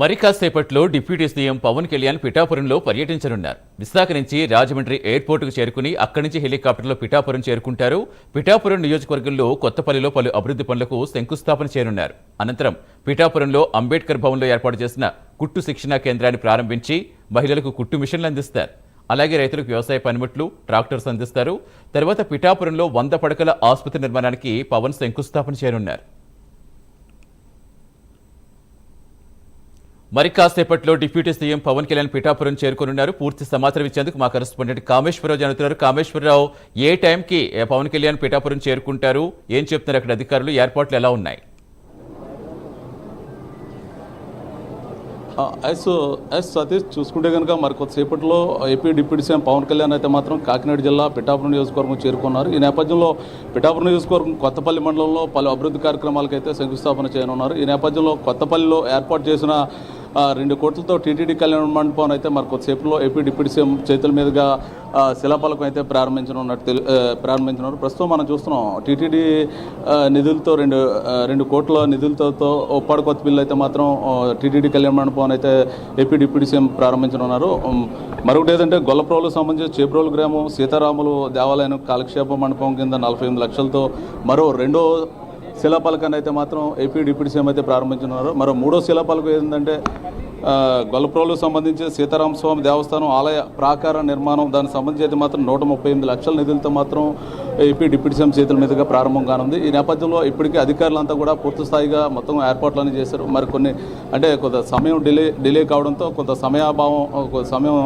మరి కాసేపట్లో deputy CM Pawan Kalyan పిఠాపురంలో పర్యటించనున్నారు. విశాఖ నుంచి రాజమండ్రి ఎయిర్పోర్టుకు చేరుకుని అక్కడి నుంచి హెలికాప్టర్లో పిఠాపురం చేరుకుంటారు. పిఠాపురం నియోజకవర్గంలో కొత్తపల్లిలో పలు అభివృద్ధి పనులకు శంకుస్థాపన చేయనున్నారు. అనంతరం పిఠాపురంలో అంబేద్కర్ భవన్లో ఏర్పాటు చేసిన కుట్టు శిక్షణా కేంద్రాన్ని ప్రారంభించి మహిళలకు కుట్టు మిషన్లు అందిస్తారు. అలాగే రైతులకు వ్యవసాయ పనిముట్లు ట్రాక్టర్స్ అందిస్తారు. తర్వాత పిఠాపురంలో వంద పడకల ఆసుపత్రి నిర్మాణానికి పవన్ శంకుస్థాపన చేయనున్నారు. మరి కాసేపట్లో డిప్యూటీ సీఎం పవన్ కళ్యాణ్ పిఠాపురం చేరుకోనున్నారు. పూర్తి సమాచారం ఇచ్చేందుకు మా కరెస్పాండెంట్ కామేశ్వరరావు జరుగుతున్నారు. కామేశ్వరరావు ఏ టైంకి పవన్ కళ్యాణ్ పిఠాపురం చేరుకుంటారు? ఏం చెప్తున్నారు అక్కడ అధికారులు? ఏర్పాట్లు ఎలా ఉన్నాయి? ఎస్ ఎస్ సతీష్ చూసుకుంటే కనుక మరి కొద్దిసేపట్లో AP deputy CM Pawan Kalyan అయితే మాత్రం కాకినాడ జిల్లా పిఠాపురం నియోజకవర్గం చేరుకున్నారు. ఈ నేపథ్యంలో పిఠాపురం నియోజకవర్గం కొత్తపల్లి మండలంలో పలు అభివృద్ధి కార్యక్రమాలకైతే శంకుస్థాపన చేయనున్నారు. ఈ నేపథ్యంలో కొత్తపల్లిలో ఏర్పాటు చేసిన రెండు కోట్లతో టీటీడీ కళ్యాణ మండపం అయితే మరి కొద్దిసేపులో ఏపీ డిప్యూటీ సీఎం చేతుల మీదుగా శిలాపాలకం అయితే ప్రారంభించనున్నట్టు తెలు- ప్రారంభించనున్నారు. ప్రస్తుతం మనం చూస్తున్నాం టీటీడీ నిధులతో రెండు రెండు కోట్ల నిధులతో ఒప్పాడు కొత్త బిల్లు అయితే మాత్రం టీటీడీ కళ్యాణ మండపం అయితే ఏపీ డిప్యూటీ సీఎం ప్రారంభించనున్నారు. మరొకటి ఏదంటే గొల్లప్రోలకు సంబంధించి చేబ్రోలు గ్రామం సీతారాములు దేవాలయం కాలక్షేప మండపం కింద నలభై ఎనిమిది లక్షలతో మరో రెండో శిలాపలకాన్ని అయితే మాత్రం ఏపీ డిప్యూటీ సీఎం అయితే ప్రారంభించున్నారు మరో మూడో శిలాపాలకు ఏంటంటే గొల్ప్రోలు గొల్లప్రోలకు సంబంధించి సీతారామ స్వామి దేవస్థానం ఆలయ ప్రాకార నిర్మాణం దానికి సంబంధించి అయితే మాత్రం నూట ముప్పై ఎనిమిది లక్షల నిధులతో మాత్రం ఏపీ డిప్యూటీ సీఎం చేతుల మీదుగా ప్రారంభం కానుంది ఈ నేపథ్యంలో ఇప్పటికీ అధికారులంతా కూడా పూర్తి స్థాయిగా మొత్తం ఏర్పాట్లన్నీ చేశారు. మరి కొన్ని అంటే కొంత సమయం డిలే డిలే కావడంతో కొంత సమయాభావం కొంత సమయం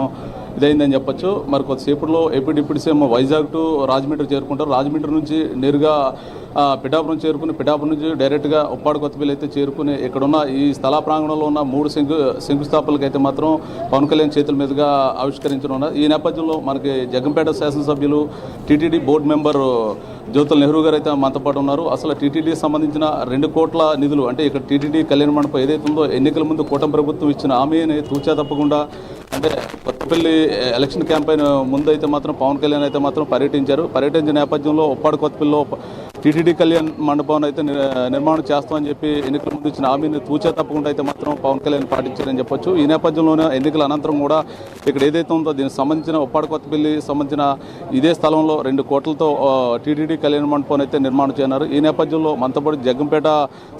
ఇదైందని చెప్పొచ్చు. మరి కొద్దిసేపట్లో AP deputy CM Vizag to Rajahmundry చేరుకుంటారు. రాజమండ్రి నుంచి నేరుగా పిఠాపురం చేరుకుని పిఠాపురం నుంచి డైరెక్ట్గా ఉప్పాడు కొత్తపల్లి అయితే చేరుకుని ఇక్కడున్న ఈ స్థల ప్రాంగణంలో ఉన్న మూడు శంకు శంకుస్థాపనలకు అయితే మాత్రం పవన్ కళ్యాణ్ చేతుల మీదుగా ఆవిష్కరించనున్నారు. ఈ నేపథ్యంలో మనకి జగంపేట శాసనసభ్యులు TTD board member Jyothula Nehru గారు అయితే మనతో పాటు ఉన్నారు. అసలు టీటీడీకి సంబంధించిన రెండు కోట్ల నిధులు అంటే ఇక్కడ టీటీడీ కళ్యాణ మండపం ఏదైతే ఉందో ఎన్నికల ముందు కూటమి ప్రభుత్వం ఇచ్చిన హామీని తూచా తప్పకుండా అంటే కొత్తపల్లి ఎలక్షన్ క్యాంపెయిన్ ముందు అయితే మాత్రం పవన్ కళ్యాణ్ అయితే మాత్రం పర్యటించారు. పర్యటించిన నేపథ్యంలో ఉప్పాడు కొత్తపల్లిలో టీటీడీ కళ్యాణ్ మండపం అయితే నిర్మాణం చేస్తామని చెప్పి ఎన్నికల ముందు ఇచ్చిన హామీని తూచే తప్పకుండా అయితే మాత్రం పవన్ కళ్యాణ్ పాటించారని చెప్పొచ్చు. ఈ నేపథ్యంలోనే ఎన్నికల అనంతరం కూడా ఇక్కడ ఏదైతే ఉందో దీనికి సంబంధించిన ఉప్పాడు కొత్తపల్లి సంబంధించిన ఇదే స్థలంలో రెండు కోట్లతో టీటీడీ కళ్యాణ మండపం అయితే నిర్మాణం చేయన్నారు ఈ నేపథ్యంలో మంతపాటు జగ్గంపేట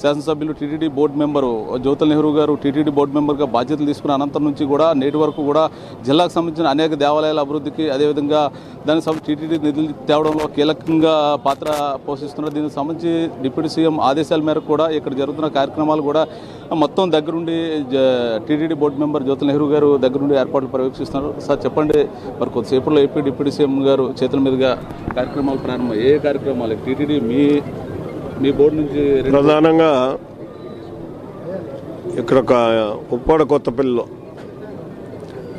శాసనసభ్యులు TTD board member Jyothula Nehru గారు టీటీడీ బోర్డు మెంబర్గా బాధ్యతలు తీసుకున్న అనంతరం నుంచి కూడా నేటి వరకు కూడా జిల్లాకు సంబంధించిన అనేక దేవాలయాల అభివృద్ధికి అదేవిధంగా దానికి టీటీడీ నిధులు తేవడంలో కీలకంగా పాత్ర చూస్తున్నారు దీనికి సంబంధించి డిప్యూటీ సీఎం ఆదేశాల మేరకు కూడా ఇక్కడ జరుగుతున్న కార్యక్రమాలు కూడా మొత్తం దగ్గరుండి జ- TTD board member Jyothi Nehru గారు దగ్గరుండి ఏర్పాట్లు పర్యవేక్షిస్తున్నారు. సార్ చెప్పండి మరి కొద్దిసేపట్లో ఏపీ డిప్యూటీ సీఎం గారు చేతుల మీదుగా కార్యక్రమాలు ప్రారంభం ఏ కార్యక్రమాలు? టీటీడీ మీ మీ బోర్డు నుంచి రెండు- ప్రధానంగా ఇక్కడ ఒక ఉప్పాడ కొత్తపల్లిలో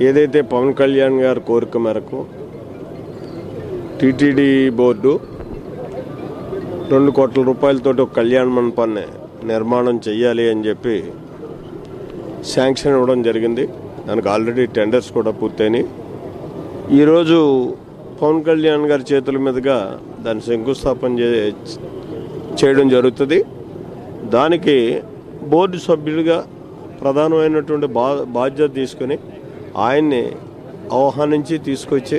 ఏదైతే పవన్ కళ్యాణ్ గారి కోరిక మేరకు టీటీడీ బోర్డు రెండు కోట్ల రూపాయలతోటి ఒక కళ్యాణ మండపాన్ని నిర్మాణం చేయాలి అని చెప్పి శాంక్షన్ ఇవ్వడం జరిగింది. దానికి ఆల్రెడీ టెండర్స్ కూడా పూర్తయినాయి. ఈరోజు పవన్ కళ్యాణ్ గారి చేతుల మీదుగా దాన్ని శంకుస్థాపన చే చేయడం జరుగుతుంది. దానికి బోర్డు సభ్యుడిగా ప్రధానమైనటువంటి బా బాధ్యత తీసుకొని ఆయన్ని ఆహ్వానించి తీసుకొచ్చి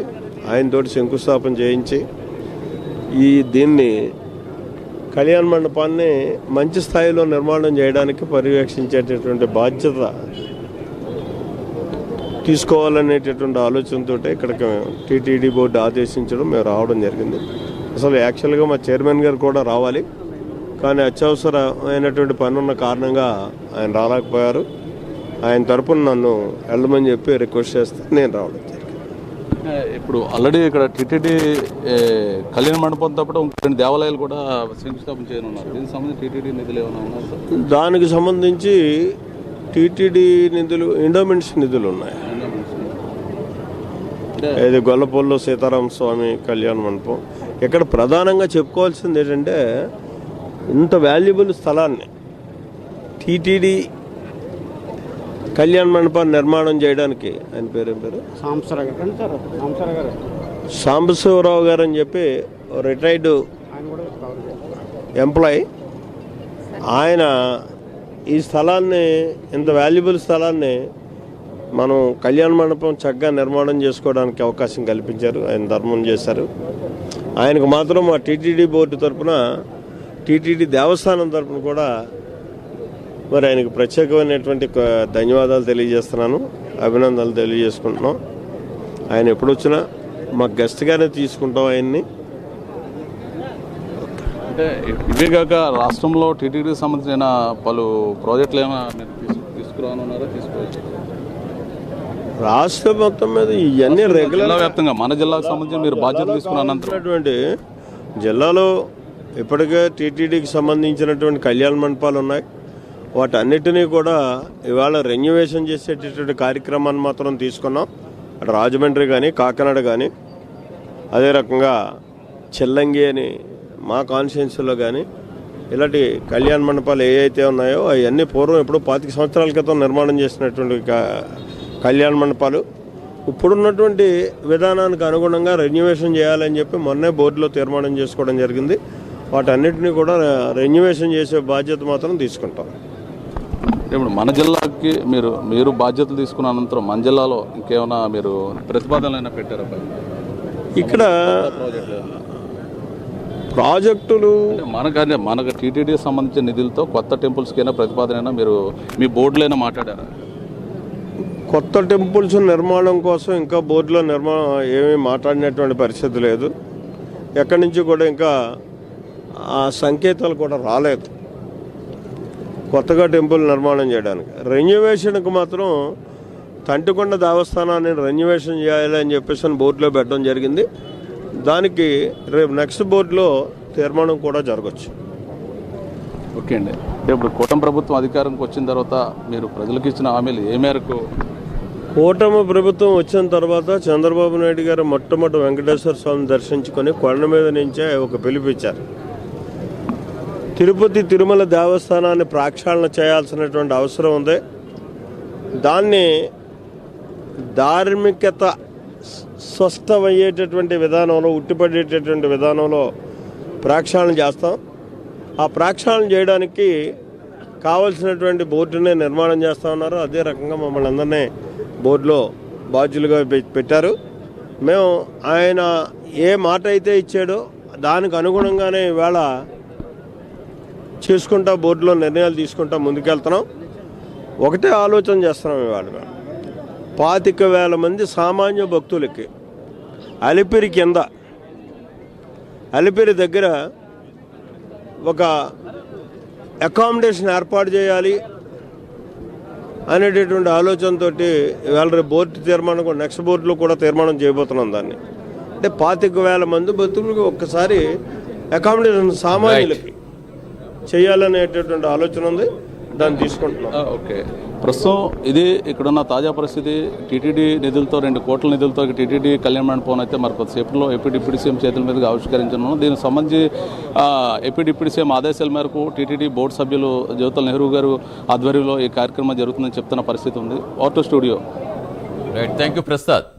ఆయనతోటి శంకుస్థాపన చేయించి ఈ దీన్ని కళ్యాణ మండపాన్ని మంచి స్థాయిలో నిర్మాణం చేయడానికి పర్యవేక్షించేటటువంటి బాధ్యత తీసుకోవాలనేటటువంటి ఆలోచనతో ఇక్కడికి టీటీడీ బోర్డు ఆదేశించడం మేము రావడం జరిగింది. అసలు యాక్చువల్గా మా చైర్మన్ గారు కూడా రావాలి. కానీ అత్యవసరమైనటువంటి పని ఉన్న కారణంగా ఆయన రాలేకపోయారు. ఆయన తరపున నన్ను వెళ్ళమని చెప్పి రిక్వెస్ట్ చేస్తే నేను రావడం జరిగింది. ఇప్పుడు ఆల్రెడీ ఇక్కడ టీటీడీ కళ్యాణ మండపంతో పాటు రెండు దేవాలయాలు కూడా శంకుస్థాపన చేయనున్నారు. దీనికి సంబంధించి టీటీడీ నిధులు ఏమైనా ఉన్నాయి దానికి సంబంధించి టీటీడీ నిధులు ఎండోమెంట్స్ నిధులు ఉన్నాయి. ఇది గొల్లపల్లిలో సీతారామ స్వామి కళ్యాణ మండపం. ఇక్కడ ప్రధానంగా చెప్పుకోవాల్సింది ఏంటంటే ఇంత వాల్యుబుల్ స్థలాన్ని టీటీడీ కళ్యాణ మండపాన్ని నిర్మాణం చేయడానికి ఆయన పేరు ఏం పేరు? సాంబశివరావు గారు. అని చెప్పి రిటైర్డ్ ఎంప్లాయ్. ఆయన ఈ స్థలాన్ని ఇంత వాల్యుబుల్ స్థలాన్ని మనం కళ్యాణ మండపం చక్కగా నిర్మాణం చేసుకోవడానికి అవకాశం కల్పించారు. ఆయన ధర్మం చేశారు. ఆయనకు మాత్రం మా టీటీడీ బోర్డు తరపున టీటీడీ దేవస్థానం తరపున కూడా మరి ఆయనకు ప్రత్యేకమైనటువంటి ధన్యవాదాలు తెలియజేస్తున్నాను అభినందనలు తెలియజేసుకుంటున్నాం. ఆయన ఎప్పుడు వచ్చినా మా గెస్ట్గానే తీసుకుంటాం ఆయన్ని. అంటే ఇవే కాక రాష్ట్రంలో టీటీడీకి సంబంధించిన పలు ప్రాజెక్టులు ఏమైనా తీసుకురానున్నారా తీసుకోవచ్చు. రాష్ట్ర మొత్తం మీద ఇవన్నీ రెగ్యులర్ వ్యాప్తంగా మన జిల్లాకు సంబంధించి మీరు బాధ్యత తీసుకున్న అనంతరం. ఉన్నటువంటి జిల్లాలో ఇప్పటికే టీటీడీకి సంబంధించినటువంటి కళ్యాణ మండపాలు ఉన్నాయి. వాటన్నిటినీ కూడా ఇవాళ రెన్యువేషన్ చేసేటటువంటి కార్యక్రమాన్ని మాత్రం తీసుకున్నాం. రాజమండ్రి కానీ కాకినాడ కానీ అదే రకంగా చెల్లంగి అని మా కాన్స్టిట్యున్సీలో కానీ ఇలాంటి కళ్యాణ మండపాలు ఏవైతే ఉన్నాయో అవన్నీ పూర్వం ఇప్పుడు పాతిక సంవత్సరాల క్రితం నిర్మాణం చేసినటువంటి కళ్యాణ మండపాలు. ఇప్పుడున్నటువంటి విధానానికి అనుగుణంగా రెన్యువేషన్ చేయాలని చెప్పి మొన్నే బోర్డులో తీర్మానం చేసుకోవడం జరిగింది. వాటన్నిటిని కూడా రెన్యువేషన్ చేసే బాధ్యత మాత్రం తీసుకుంటాం. ఇప్పుడు మన జిల్లాకి మీరు మీరు బాధ్యతలు తీసుకున్న అనంతరం మన జిల్లాలో ఇంకేమైనా మీరు ప్రతిపాదనలు పెట్టారా? ఇక్కడ ప్రాజెక్టులు అంటే మనకు టీటీడీకి సంబంధించిన నిధులతో కొత్త టెంపుల్స్కి అయినా ప్రతిపాదన అయినా మీరు మీ బోర్డులో మాట్లాడారా? కొత్త టెంపుల్స్ నిర్మాణం కోసం ఇంకా బోర్డులో నిర్మాణం ఏమీ మాట్లాడినటువంటి పరిస్థితి లేదు. ఎక్కడి నుంచి కూడా ఇంకా ఆ సంకేతాలు కూడా రాలేదు. కొత్తగా టెంపుల్ నిర్మాణం చేయడానికి. రెన్యువేషన్కి మాత్రం తంటికొండ దేవస్థానాన్ని రెన్యువేషన్ చేయాలి అని చెప్పేసి అని బోర్డులో పెట్టడం జరిగింది. దానికి రేపు నెక్స్ట్ బోర్డులో తీర్మానం కూడా జరగచ్చు. ఓకే అండి. ఇప్పుడు కూటమి ప్రభుత్వం అధికారంకి వచ్చిన తర్వాత మీరు ప్రజలకు ఇచ్చిన హామీలు ఏ మేరకు? కూటమి ప్రభుత్వం వచ్చిన తర్వాత చంద్రబాబు నాయుడు గారు మొట్టమొదటి వెంకటేశ్వర స్వామిని దర్శించుకొని కొండ మీద నుంచే ఒక పిలుపిచ్చారు తిరుపతి తిరుమల దేవస్థానాన్ని ప్రక్షాళన చేయాల్సినటువంటి అవసరం ఉంది. దాన్ని ధార్మికత స్వస్థమయ్యేటటువంటి విధానంలో ఉట్టిపడేటటువంటి విధానంలో ప్రక్షాళన చేస్తాం. ఆ ప్రక్షాళన చేయడానికి కావలసినటువంటి బోర్డుని నిర్మాణం చేస్తా ఉన్నారు. అదే రకంగా మమ్మల్ని అందరినీ బోర్డులో బాధ్యులుగా పె- పెట్టారు. మేము ఆయన ఏ మాట అయితే ఇచ్చాడో దానికి అనుగుణంగానే ఇవాళ చేసుకుంటా బోర్డులో నిర్ణయాలు తీసుకుంటా ముందుకెళ్తున్నాం. ఒకటే ఆలోచన చేస్తున్నాం ఇవాళ. మేము. పాతిక వేల మంది సామాన్య భక్తులకి అలిపిరి కింద అలిపిరి దగ్గర ఒక అకామిడేషన్ ఏర్పాటు చేయాలి అనేటటువంటి ఆలోచనతో ఇవాళ రేపు బోర్డు తీర్మానం కూడా నెక్స్ట్ బోర్డులో కూడా తీర్మానం చేయబోతున్నాం దాన్ని. అంటే పాతిక వేల మంది భక్తులకు ఒక్కసారి అకామిడేషన్ సామాన్యులకి చేయాలనేటటువంటి ఆలోచన ఉంది. దాన్ని తీసుకుంటున్నాం. ఓకే. ప్రస్తుతం ఇది ఇక్కడున్న తాజా పరిస్థితి. టీటీడీ నిధులతో రెండు కోట్ల నిధులతో టీటీడీ కళ్యాణ మండపం అయితే మరి కొద్దిసేపట్లో ఏపీ డిప్యూటీ సీఎం చేతుల మీదుగా ఆవిష్కరించనున్నాం దీనికి సంబంధించి ఏపీ డిప్యూటీ సీఎం ఆదేశాల మేరకు టీటీడీ బోర్డు సభ్యులు జ్యోతుల నెహ్రూ గారు ఆధ్వర్యంలో ఈ కార్యక్రమం జరుగుతుందని చెప్తున్న పరిస్థితి ఉంది. Auto studio. Right thank you Prasad